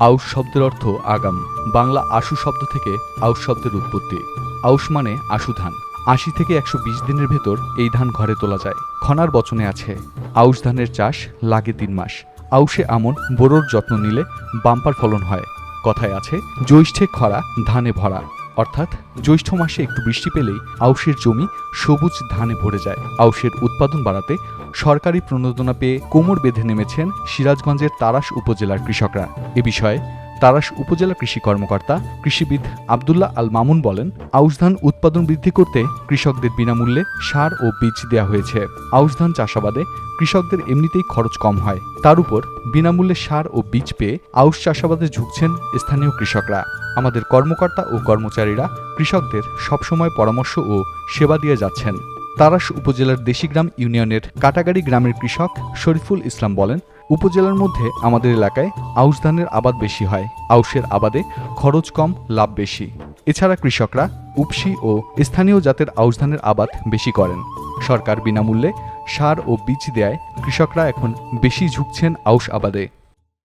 আউশ শব্দের অর্থ আগাম। বাংলা আশু শব্দ থেকে আউশ শব্দের উৎপত্তি। আউশ মানে আশু ধান। আশি থেকে একশো বিশ দিনের ভেতর এই ধান ঘরে তোলা যায়। খনার বচনে আছে, আউশ ধানের চাষ লাগে তিন মাস। আউশে আমন বোরোর যত্ন নিলে বাম্পার ফলন হয়। কথায় আছে, জ্যৈষ্ঠে খরা, ধানে ভরা। অর্থাৎ জ্যৈষ্ঠ মাসে একটু বৃষ্টি পেলেই আউশের জমি সবুজ ধানে ভরে যায়। আউশের উৎপাদন বাড়াতে সরকারি প্রণোদনা পেয়ে কোমর বেঁধে নেমেছেন সিরাজগঞ্জের তারাস উপজেলার কৃষকরা। এ বিষয়ে তারাস উপজেলা কৃষি কর্মকর্তা কৃষিবিদ আবদুল্লাহ আল মামুন বলেন, আউশ ধান উৎপাদন বৃদ্ধি করতে কৃষকদের বিনামূল্যে সার ও বীজ দেওয়া হয়েছে। আউশ ধান চাষাবাদে কৃষকদের এমনিতেই খরচ কম হয়। তার উপর বিনামূল্যে সার ও বীজ পেয়ে আউশ চাষাবাদে ঝুঁকছেন স্থানীয় কৃষকরা। আমাদের কর্মকর্তা ও কর্মচারীরা কৃষকদের সবসময় পরামর্শ ও সেবা দিয়ে যাচ্ছেন। তারাস উপজেলার দেশিগ্রাম ইউনিয়নের কাটাগাড়ি গ্রামের কৃষক শরীফুল ইসলাম বলেন, উপজেলার মধ্যে আমাদের এলাকায় আউশ ধানের আবাদ বেশি হয়, আউশের আবাদে খরচ কম, লাভ বেশি। এছাড়া কৃষকরা উপসি ও স্থানীয় জাতের আউশ ধানের আবাদ বেশি করেন। সরকার বিনামূল্যে সার ও বীজ দেয় কৃষকরা এখন বেশি ঝুঁকছেন আউশ আবাদে।